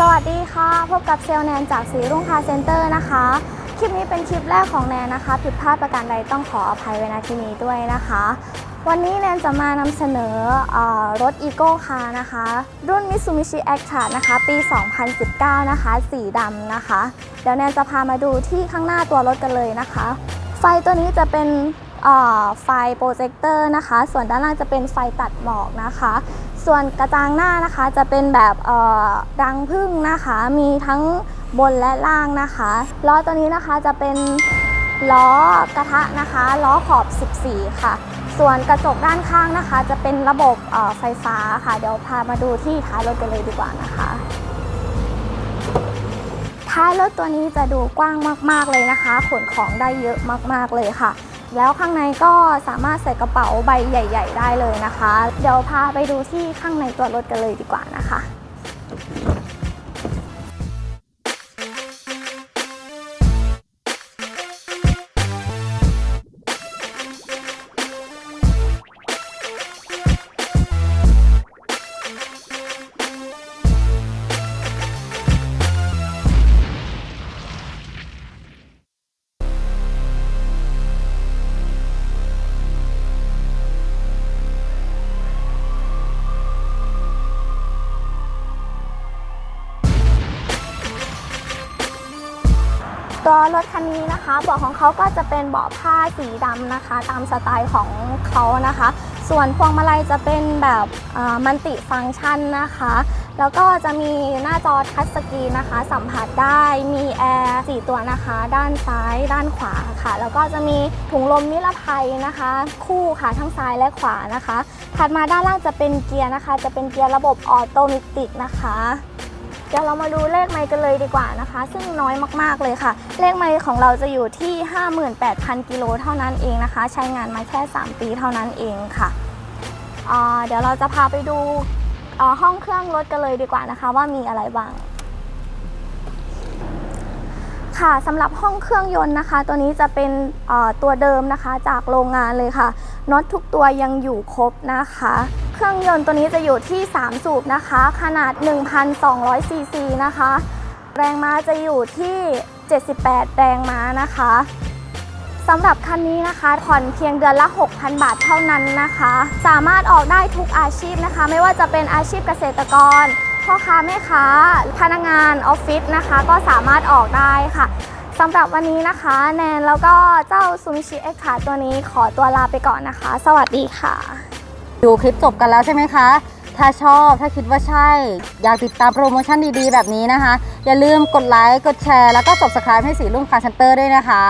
สวัสดีค่ะ พบกับเซลแนนจากสีรุ่งคาร์เซ็นเตอร์นะคะ คลิปนี้เป็นคลิปแรกของแนนนะคะ ผิดพลาดประการใดต้องขออภัยไว้ณที่นี้ด้วยนะคะ วันนี้แนนจะมานำเสนอออรถ e c o Car นะคะ รุ่น Mitsubishi a c t r a นะคะ ปี 2019 นะคะ สีดำนะคะ เดี๋ยวแนนจะพามาดูที่ข้างหน้าตัวรถกันเลยนะคะ ไฟตัวนี้จะเป็นไฟโปรเจคเตอร์นะคะ ส่วนด้านล่างจะเป็นไฟตัดหมอกนะคะ ส่วนกระจังหน้านะคะจะเป็นแบบรังพึ่งนะคะ มีทั้งบนและล่างนะคะล้อตัวนี้นะคะจะเป็นล้อกระทะนะคะล้อขอบ 14 ค่ะ ส่วนกระจกด้านข้างนะคะ จะเป็นระบบไฟฟ้าค่ะ เดี๋ยวพามาดูที่ท้ายรถกันเลยดีกว่านะคะท้ายรถตัวนี้จะดูกว้างมาก ๆ เลยนะคะ ขนของได้เยอะมาก ๆ เลยค่ะ แล้วข้างในก็สามารถใส่กระเป๋าใบใหญ่ ๆ ได้เลยนะคะ เดี๋ยวพาไปดูที่ข้างในตัวรถกันเลยดีกว่านะคะ ตัวรถคันนี้นะคะเบาะของเขาก็จะเป็นเบาะผ้าสีดำนะคะ ตามสไตล์ของเขานะคะ ส่วนพวงมาลัยจะเป็นแบบมัลติฟังก์ชันนะคะ แล้วก็จะมีหน้าจอทัชสกรีนนะคะ สัมผัสได้มีแอร์สี่ตัวนะคะ ด้านซ้ายด้านขวาค่ะ แล้วก็จะมีถุงลมนิรภัยนะคะ คู่ค่ะทั้งซ้ายและขวานะคะ ถัดมาด้านล่างจะเป็นเกียร์นะคะ จะเป็นเกียร์ระบบออโตเมติกนะคะ เดี๋ยวเรามาดูเลขไมล์กันเลยดีกว่านะคะ ซึ่งน้อยมากๆเลยค่ะ เลขไมล์ของเราจะอยู่ที่ 58,000 กิโลเท่านั้นเองนะคะ ใช้งานมาแค่ 3 ปีเท่านั้นเองค่ะเดี๋ยวเราจะพาไปดูห้องเครื่องรถกันเลยดีกว่านะคะ ว่ามีอะไรบ้างค่ะสำหรับห้องเครื่องยนต์นะคะ ตัวนี้จะเป็นตัวเดิมนะคะจากโรงงานเลยค่ะน็อตทุกตัวยังอยู่ครบนะคะ เครื่องยนต์ตัวนี้จะอยู่ที่ 3 สูบนะคะ ขนาด 1,200 ซีซีนะคะ แรงม้าจะอยู่ที่ 78 แรงม้านะคะสำหรับคันนี้นะคะผ่อนเพียงเดือนละ 6,000 บาทเท่านั้นนะคะ สามารถออกได้ทุกอาชีพนะคะ ไม่ว่าจะเป็นอาชีพเกษตรกร พ่อค้าแม่ค้า พนักงานออฟฟิศนะคะ ก็สามารถออกได้ค่ะสำหรับวันนี้นะคะ แนนแล้วก็เจ้าซูมิชิเอ็กขาตัวนี้ขอตัวลาไปก่อนนะคะ สวัสดีค่ะ ดูคลิปจบกันแล้วใช่ไหมคะ ถ้าชอบถ้าคิดว่าใช่ อยากติดตามโปรโมชั่นดีๆ แบบนี้นะคะ อย่าลืมกดไลค์ กดแชร์ แล้วก็ subscribe ให้สีลุ่มคาร์เซนเตอร์ด้วยนะคะ